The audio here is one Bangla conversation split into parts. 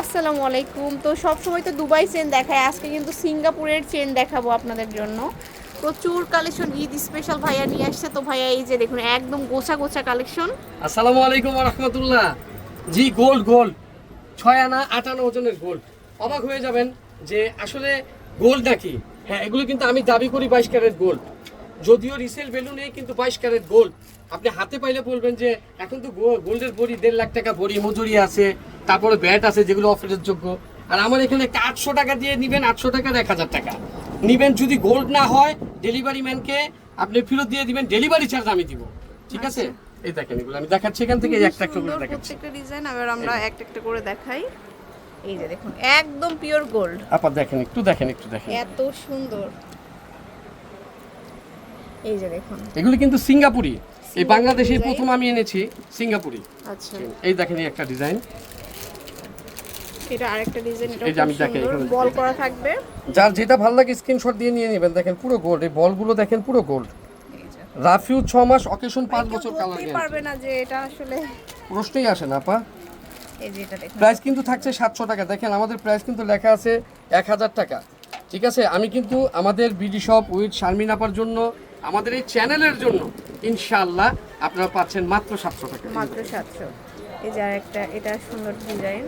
আসসালামু আলাইকুম। তো সব সময় তো দুবাই চেন দেখায়, আজকে কিন্তু সিঙ্গাপুরের চেন দেখাবো আপনাদের জন্য। প্রচুর কালেকশন ঈদ স্পেশাল ভাইয়া নিয়ে আসছে। তো ভাইয়া, এই যে দেখুন, একদম গোছা গোছা কালেকশন আসসালামু আলাইকুম রহমতুল্লাহ। জি, গোল্ড গোল্ড। ছয় আনা আট আনা ওজনের গোল্ড। অবাক হয়ে যাবেন যে আসলে গোল্ড নাকি? হ্যাঁ এগুলো কিন্তু আমি দাবি করি বাইশ ক্যারেট গোল্ড। যদিও রিসেল ভ্যালু নেই, কিন্তু বাইশ ক্যারেট গোল্ড। আপনি হাতে পাইলে বলবেন যে, এখন তো গোল্ডের বড়ি দেড় লাখ টাকা বড়ি, মজুরি আছে। তারপরে ব্যাট আছে যেগুলো অফারের যোগ্য। আর আমার এখানে আটশো টাকা দিয়ে নিবেন আটশো টাকার এক হাজার টাকা। নিবেন যদি গোল্ড না হয় ডেলিভারি ম্যানকে আপনি ফেরত দিয়ে দিবেন ডেলিভারি চার্জ আমি দিব। ঠিক আছে? এই দেখেন এগুলো আমি দেখাচ্ছি এখান থেকে একটা একটা করে দেখাচ্ছি। প্রত্যেকটা ডিজাইন আবার আমরা একটা একটা করে দেখাই। এই যে দেখুন একদম পিওর গোল্ড আপা দেখেন একটু দেখেন একটু দেখেন। এত সুন্দর। এই যে দেখুন। এগুলো কিন্তু সিঙ্গাপুরি। এই বাংলাদেশে প্রথম আমি এনেছি সিঙ্গাপুরি। আচ্ছা। এই দেখেন এই একটা ডিজাইন এটা আরেকটা ডিজাইন এটা আমি দেখাই, বল করা থাকবে। যার যেটা ভালো লাগে স্ক্রিনশট দিয়ে নিয়ে নেবেন। দেখেন পুরো গোল্ড এই বলগুলো দেখেন পুরো গোল্ড রাফিউ মাস অকেশন বছর কালার বলতেই পারবে না যে এটা আসলে প্রশ্নই আসে না আপা। এই যে এটা দেখুন। প্রাইস কিন্তু থাকছে সাতশো টাকা। দেখেন আমাদের প্রাইস কিন্তু লেখা আছে এক হাজার টাকা। ঠিক আছে? আমি কিন্তু আমাদের বিডি শপ উইথ শারমিন আপার জন্য আমাদের এই চ্যানেলের জন্য ইনশাআল্লাহ আপনারা পাচ্ছেন মাত্র সাতশো টাকা। মাত্র সাতশো। এই যে আরেকটা এটা সুন্দর ডিজাইন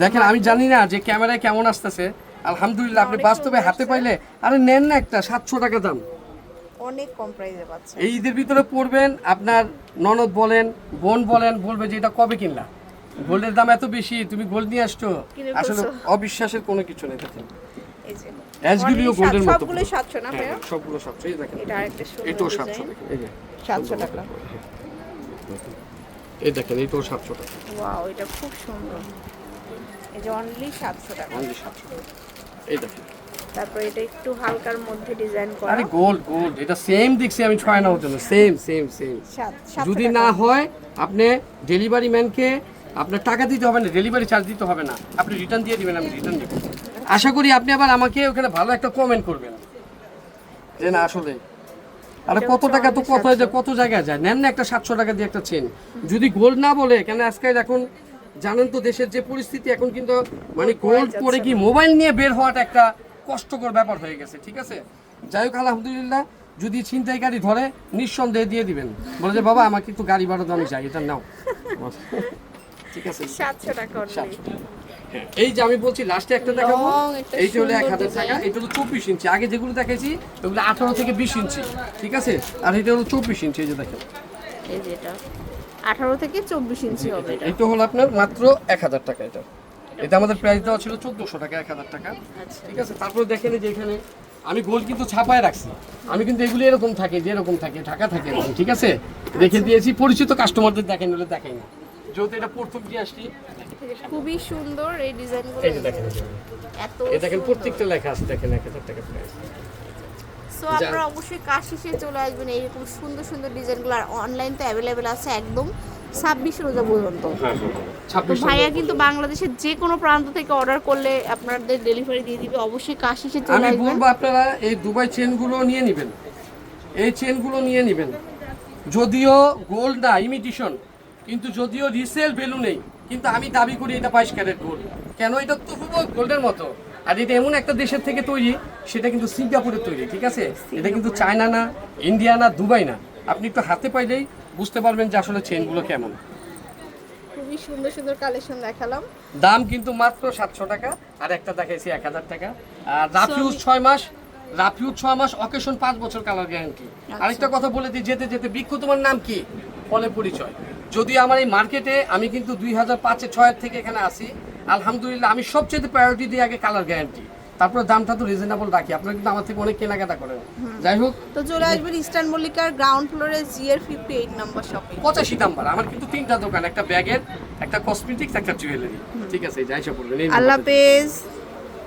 দেখেন আমি জানি না যে ক্যামেরায় কেমন আসতেছে। আলহামদুলিল্লাহ আপনি বাস্তবে হাতে পাইলে আরে নেন না একটা সাতশো টাকা দাম। অনেক কম প্রাইসে পাচ্ছে এই ঈদের ভিতরে পড়বেন আপনার ননদ বলেন বোন বলেন বলবে যে এটা কবে কিনলা? গোল্ডের দাম এত বেশি তুমি গোল্ড নিয়ে আসছো? আসলে অবিশ্বাসের কোনো কিছু নেই দেখেন। গোল্ডের মতো না হ্যাঁ, ভাইয়া? সবগুলো সাতশো। এই দেখেন এটা আরেকটা এটাও টাকা এই যে। সাতশো টাকা। এই দেখেন এইটাও সাতশো টাকা। ওয়াও এটা খুব সুন্দর। এই যে অনলি সাতশো টাকা। অনলি সাতশো টাকা। এই দেখেন। তারপর এটা একটু হালকার মধ্যে ডিজাইন করা। আরে গোল্ড গোল্ড এটা সেম দেখছি আমি ছয় না জন্য। সেম সেম সেম যদি না হয় আপনি ডেলিভারি ম্যানকে আপনার টাকা দিতে হবে না ডেলিভারি চার্জ দিতে হবে না। আপনি রিটার্ন দিয়ে দিবেন আমি রিটার্ন দিব। আশা করি আপনি আবার আমাকে ওখানে ভালো একটা কমেন্ট করবেন। যে না আসলে। আরে কত টাকা তো কত কত জায়গায় যায়? নেন না একটা সাতশো টাকা দিয়ে একটা চেন যদি গোল্ড না বলে কেন আজকে এখন জানেন তো দেশের যে পরিস্থিতি এখন কিন্তু মানে গোল্ড পরে কি মোবাইল নিয়ে বের হওয়াটা একটা কষ্টকর ব্যাপার হয়ে গেছে ঠিক আছে? যাই হোক আলহামদুলিল্লাহ যদি ছিনতাই গাড়ি ধরে নিঃসন্দেহে দিয়ে দিবেন। বলে যে বাবা আমাকে একটু গাড়ি ভাড়া দাও আমি যাই এটা নাও। ঠিক আছে? সাতশো টাকা। হ্যাঁ, এই যে আমি বলছি লাস্টে একটা দেখাবো। এইটা হলো এক হাজার টাকা এটা হলো চব্বিশ ইঞ্চি। আগে যেগুলো দেখেছি ওগুলো আঠারো থেকে বিশ ইঞ্চি ঠিক আছে? আর এটা হলো চব্বিশ ইঞ্চি এই যে দেখেন। এই যে এটা। আঠারো থেকে চব্বিশ ইঞ্চি হবে এটা হলো আপনার মাত্র এক হাজার টাকা এটা। এটা আমাদের প্রাইস দেওয়া ছিল চোদ্দোশো। টাকা এক হাজার টাকা। আচ্ছা। ঠিক আছে তারপরে দেখেন যে এখানে আমি গোল কিন্তু ছাপায় রাখছি। আমি কিন্তু এগুলি এরকম থাকে যে এরকম থাকে ঢাকা থাকে ঠিক আছে? রেখে দিয়েছি পরিচিত কাস্টমারদের দেখেন বলে দেখাই না। যেহেতু এটা প্রথম দিয়ে আসছি খুবই সুন্দর এই ডিজাইনগুলো এই যে দেখেন। এত দেখেন প্রত্যেকটা লেখা আছে দেখেন এক হাজার টাকা প্রাইস সো আপনারা অবশ্যই কাজ শেষে চলে আসবেন এইরকম সুন্দর সুন্দর ডিজাইনগুলো আর অনলাইন তো অ্যাভেলেবেল আছে একদম ছাব্বিশ রোজা পর্যন্ত। হ্যাঁ হ্যাঁ তো ভাইয়া কিন্তু বাংলাদেশের যে কোনো প্রান্ত থেকে অর্ডার করলে আপনাদের ডেলিভারি দিয়ে দিবে অবশ্যই কাজ শেষে চলে আমি আসবেন। বলব আপনারা এই দুবাই চেনগুলো নিয়ে নেবেন। এই চেনগুলো নিয়ে নেবেন। যদিও গোল্ড না ইমিটেশন কিন্তু যদিও রিসেল ভ্যালু নেই কিন্তু আমি দাবি করি এটা বাইশ ক্যারেট গোল্ড কেন? এটা তো গোল্ডের মতো। আর এটা এমন একটা দেশের থেকে তৈরি সেটা কিন্তু সিঙ্গাপুরের তৈরি ঠিক আছে? এটা কিন্তু চায়না না ইন্ডিয়া না দুবাই না। আপনি একটু হাতে পাইলেই বুঝতে পারবেন যে আসলে চেনগুলো কেমন। খুবই সুন্দর সুন্দর কালেকশন দেখালাম। দাম কিন্তু মাত্র সাতশো টাকা আর একটা দেখাইছি এক হাজার টাকা। আর রাফিউজ ছয় মাস রাফিউজ ছয় মাস অকেশন পাঁচ বছর কালার গ্যারান্টি আরেকটা কথা বলে দিই যেতে যেতে বৃক্ষ তোমার নাম কি? ফলে পরিচয়। যদি আমার এই মার্কেটে আমি কিন্তু দুই হাজার পাঁচে ছয়ের থেকে এখানে আসি আলহামদুলিল্লাহ আমি সবচেয়ে প্রায়োরিটি দিই আগে কালার গ্যারান্টি তারপরে দামটা তো রিজনেবল রাখি আপনারা কিন্তু আমার থেকে অনেক কেনাকাটা করেন। যাই হোক তো চলে আসবেন ইস্টার্ন মল্লিকার গ্রাউন্ড ফ্লোরে জিয়ার ফিফটি এইট নম্বর শপে পঁচাশি নাম্বার আমার কিন্তু তিনটা দোকান একটা ব্যাগের একটা কসমেটিক্স একটা জুয়েলারি ঠিক আছে যাই সব বলবেন আল্লাহ হাফেজ।